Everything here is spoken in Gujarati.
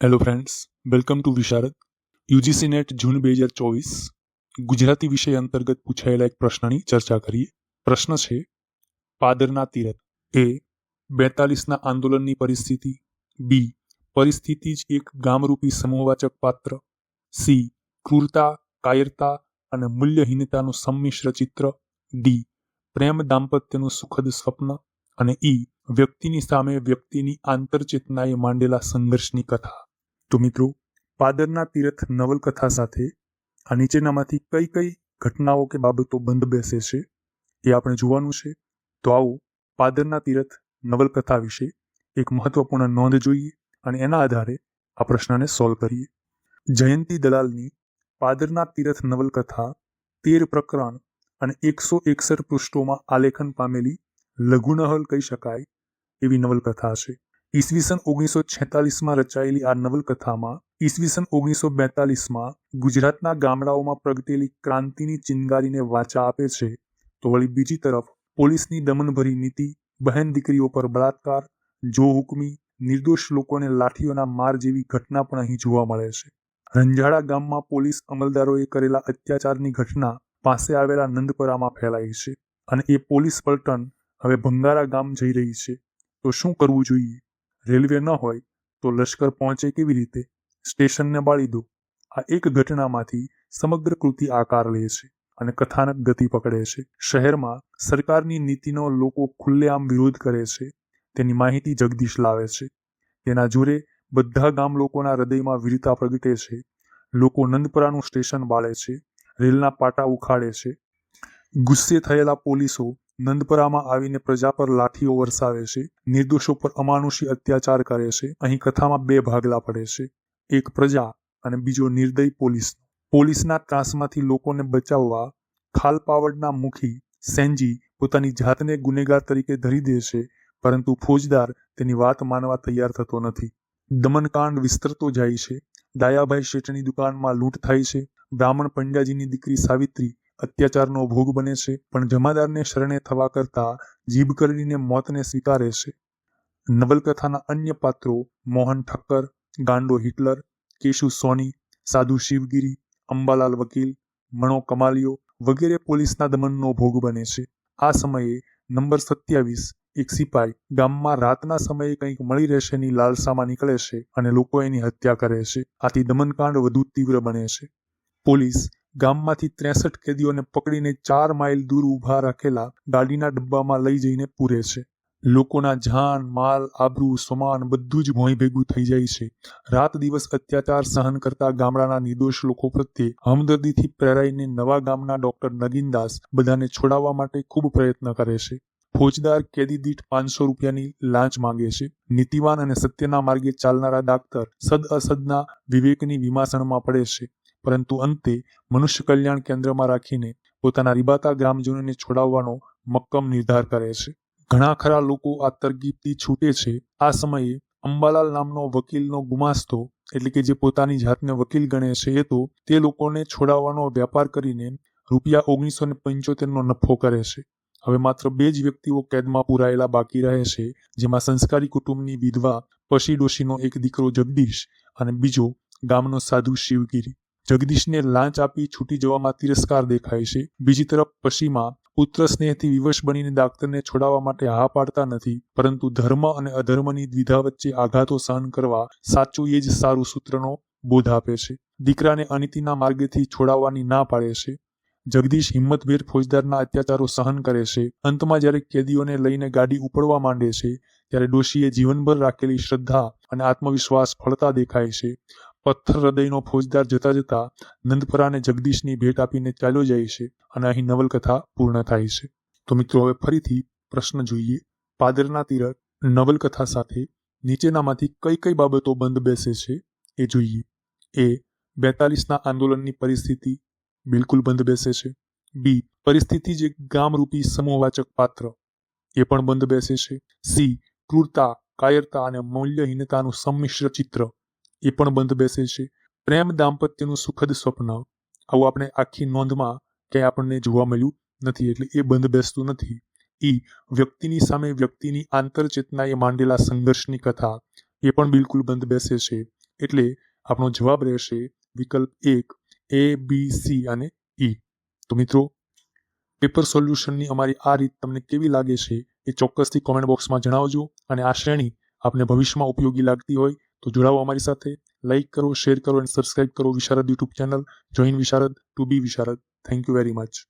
Hello friends welcome to Visharad UGC NET June બે હજાર ચોવીસ, ગુજરાતી વિષય અંતર્ગત પૂછાયેલા એક પ્રશ્નની ચર્ચા કરીએ. પ્રશ્ન છે, પાદરના તીરથ એ, બેતાલીસના આંદોલનની પરિસ્થિતિ. બી, પરિસ્થિતિ જ એક ગામરૂપી સમૂહવાચક પાત્ર. સી, ક્રૂરતા, કાયરતા અને મૂલ્યહીનતાનું સંમિશ્ર ચિત્ર. ડી, પ્રેમ દાંપત્યનું સુખદ સ્વપ્ન. અને ઈ, વ્યક્તિની સામે વ્યક્તિની આંતરચેતનાએ માંડેલા સંઘર્ષની કથા. તો મિત્રો, પાદરના તીરથ નવલકથા સાથે આ નીચેનામાંથી કઈ કઈ ઘટનાઓ કે બાબતો બંધ બેસે છે એ આપણે જોવાનું છે. તો આવો પાદરના તીરથ નવલકથા વિશે એક મહત્વપૂર્ણ નોંધ જોઈએ અને એના આધારે આ પ્રશ્નને સોલ્વ કરીએ. જયંતી દલાલની પાદરના તીરથ નવલકથા તેર પ્રકરણ અને એકસો એકસઠ પૃષ્ઠોમાં આલેખન પામેલી લઘુનહલ કહી શકાય એવી નવલકથા છે. ઈસવીસન ઓગણીસો છેતાલીસમાં રચાયેલી આ નવલકથામાં, ઈસવીસન ઓગણીસો બેતાલીસમાં ગુજરાતના ગામડાઓમાં પ્રગટેલી ક્રાંતિની ચિનગારીને વાચા આપે છે, તો વળી બીજી તરફ પોલીસની દમનભરી નીતિ, બહેન દીકરીઓ પર બળાત્કાર, જો હુકમી, નિર્દોષ લોકોને લાઠીઓના માર જેવી ઘટના પણ અહીં જોવા મળે છે. રંજાડા ગામમાં પોલીસ અમલદારોએ કરેલા અત્યાચારની ઘટના પાસે આવેલા નંદપરામાં ફેલાઈ છે અને એ પોલીસ પલટન હવે ભંગારા ગામ જઈ રહી છે. તો શું કરવું જોઈએ? રેલવે ન હોય તો લશ્કર પહોંચે કેવી રીતે? સ્ટેશનને બાળી દો. આ એક ઘટનામાંથી સમગ્ર કૃતિ આકાર લે છે અને કથાનક ગતિ પકડે છે. શહેરમાં સરકારની નીતિનો લોકો ખુલ્લેઆમ વિરોધ કરે છે. તેની માહિતી જગદીશ લાવે છે. તેના જોરે બધા ગામ લોકોના હૃદયમાં વીરતા પ્રગટે છે. લોકો નંદપરાનું સ્ટેશન બાળે છે. રેલના પાટા ઉખાડે છે. ગુસ્સે થયેલા પોલીસો નંદપરામાં આવીને પ્રજા પર લાઠીઓ વરસાવે છે, નિર્દોષો પર અમાનુષી અત્યાચાર કરે છે, અહીં કથામાં બે ભાગલા પડે છે. એક પ્રજા અને બીજો નિર્દય પોલીસ. પોલીસના ત્રાસમાંથી લોકોને બચાવવા ખાલપાવડના મુખી સેન્જી પોતાની જાતને ગુનેગાર તરીકે ધરી દે છે, પરંતુ ફોજદાર તેની વાત માનવા તૈયાર થતો નથી. દમનકાંડ વિસ્તરતો જાય છે. દાયાભાઈ શેઠની દુકાનમાં લૂંટ થાય છે. બ્રાહ્મણ પંડ્યાજીની દીકરી સાવિત્રી અત્યાચારનો ભોગ બને છે, પણ જમાદારને શરણે થવા કરતા જીભ કરડીને મોતને સ્વીકારે છે. નવલકથાના અન્ય પાત્રો મોહન ઠક્કર, ગાંડો હિટલર, કેશુ સોની, સાધુ શિવગીરી, અંબાલાલ વકીલ, મણો કમાલિયો વગેરે પોલીસના દમનનો ભોગ બને છે. આ સમયે નંબર સત્યાવીસ એક સિપાઈ ગામમાં રાતના સમયે કંઈક મળી રહેશેની લાલસામાં નીકળે છે અને લોકો એની હત્યા કરે છે. આથી દમનકાંડ વધુ તીવ્ર બને છે. પોલીસ ગામમાંથી ત્રેસઠ કેદીઓને પકડીને ચાર માઇલ દૂર ઊભા રાખેલા ગાડીના ડબ્બામાં લઈ જઈને પૂરે છે. લોકોના જાન, માલ, આબરૂ, સમાન બધું જ ભોંય ભેગું થઈ જાય છે. રાત દિવસ અત્યાચાર સહન કરતા ગામડાના નિર્દોષ લોકો પ્રત્યે હમદર્દીથી પ્રેરાઈને નવા ગામના ડોક્ટર નગીનદાસ બધાને છોડાવવા માટે ખૂબ પ્રયત્ન કરે છે. ફોજદાર કેદી દીઠ પાંચસો રૂપિયાની લાંચ માંગે છે. નીતિવાન અને સત્યના માર્ગે ચાલનારા ડાક્ટર સદ અસદના વિવેકની વિમાસણમાં પડે છે. પરંતુ અંતે મનુષ્ય કલ્યાણ કેન્દ્રમાં રાખીને પોતાના રીબાતા ગ્રામજનોને છોડાવવાનો મક્કમ નિર્ધાર કરે છે. ઘણા ખરા લોકો આ તરકીબથી છૂટે છે. આ સમયે અંબાલાલ નામનો વકીલનો ગુમાસ્તો એટલે કે જે પોતાની જાતને વકીલ ગણે છે એ તો તે લોકોને છોડાવવાનો વ્યાપાર કરીને રૂપિયા ઓગણીસો ને પંચોતેરનો નફો કરે છે. હવે માત્ર બે જ વ્યક્તિઓ કેદમાં પુરાયેલા બાકી રહે છે, જેમાં સંસ્કારી કુટુંબની વિધવા પશી ડોશીનો એક દીકરો જગદીશ અને બીજો ગામનો સાધુ શિવગીરી. જગદીશને લાંચ આપી છૂટી જવામાં તિરસ્કાર દેખાય છે. બીજી તરફ પશીમાં પુત્ર સ્નેહથી વિવશ બનીને ડાક્ટરને છોડાવવા માટે હા પાડતા નથી, પરંતુ ધર્મ અને અધર્મની દ્વિધા વચ્ચે આઘાતો સહન કરવા સાચું એ જ સારું સૂત્રનો બોધ આપે છે. દીકરાને અનિતિના માર્ગેથી છોડાવવાની ના પાડે છે. જગદીશ હિંમતભેર ફોજદારના અત્યાચારો સહન કરે છે. અંતમાં જ્યારે કેદીઓને લઈને ગાડી ઉપડવા માંડે છે, ત્યારે ડોશીએ જીવનભર રાખેલી શ્રદ્ધા અને આત્મવિશ્વાસ ફળતા દેખાય છે. પથ્થર હૃદયનો ફોજદાર જતા જતા નંદપરાને જગદીશની ભેટ આપીને ચાલ્યો જાય છે અને અહીં નવલકથા પૂર્ણ થાય છે. તો મિત્રો, હવે ફરીથી પ્રશ્ન જોઈએ. પાદરના તીરથ નવલકથા સાથે નીચેનામાંથી કઈ કઈ બાબતો બંધ બેસે છે એ જોઈએ. એ, બેતાલીસના આંદોલનની પરિસ્થિતિ બિલકુલ બંધ બેસે છે. બી, પરિસ્થિતિ જે ગામરૂપી સમૂહવાચક પાત્ર એ પણ બંધ બેસે છે. સી, ક્રૂરતા, કાયરતા અને મૂલ્યહીનતાનું સંમિશ્ર ચિત્ર એ પણ બંધ બેસે છે. પ્રેમ દાંપત્યનું સુખદ સ્વપ્ન. આવું આપણે આખી નોંધમાં ક્યાંય આપણને જોવા મળ્યું નથી એટલે એ બંધ બેસતું નથી. ઈ વ્યક્તિની સામે વ્યક્તિની આંતરચેતનાએ માંડેલા સંઘર્ષની કથા એ પણ બિલકુલ બંધ બેસે છે. એટલે આપણો જવાબ રહેશે વિકલ્પ એક એ બી સી અને ઈ તો મિત્રો, પેપર સોલ્યુશનની અમારી આ રીત તમને કેવી લાગે છે એ ચોક્કસથી કોમેન્ટ બોક્સમાં જણાવજો અને આ શ્રેણી આપને ભવિષ્યમાં ઉપયોગી લાગતી હોય તો જોડાવો અમારી સાથે. લાઈક કરો શેર કરો અને સબસ્ક્રાઇબ કરો Visharad YouTube channel join Visharad to be Visharad. Thank you very much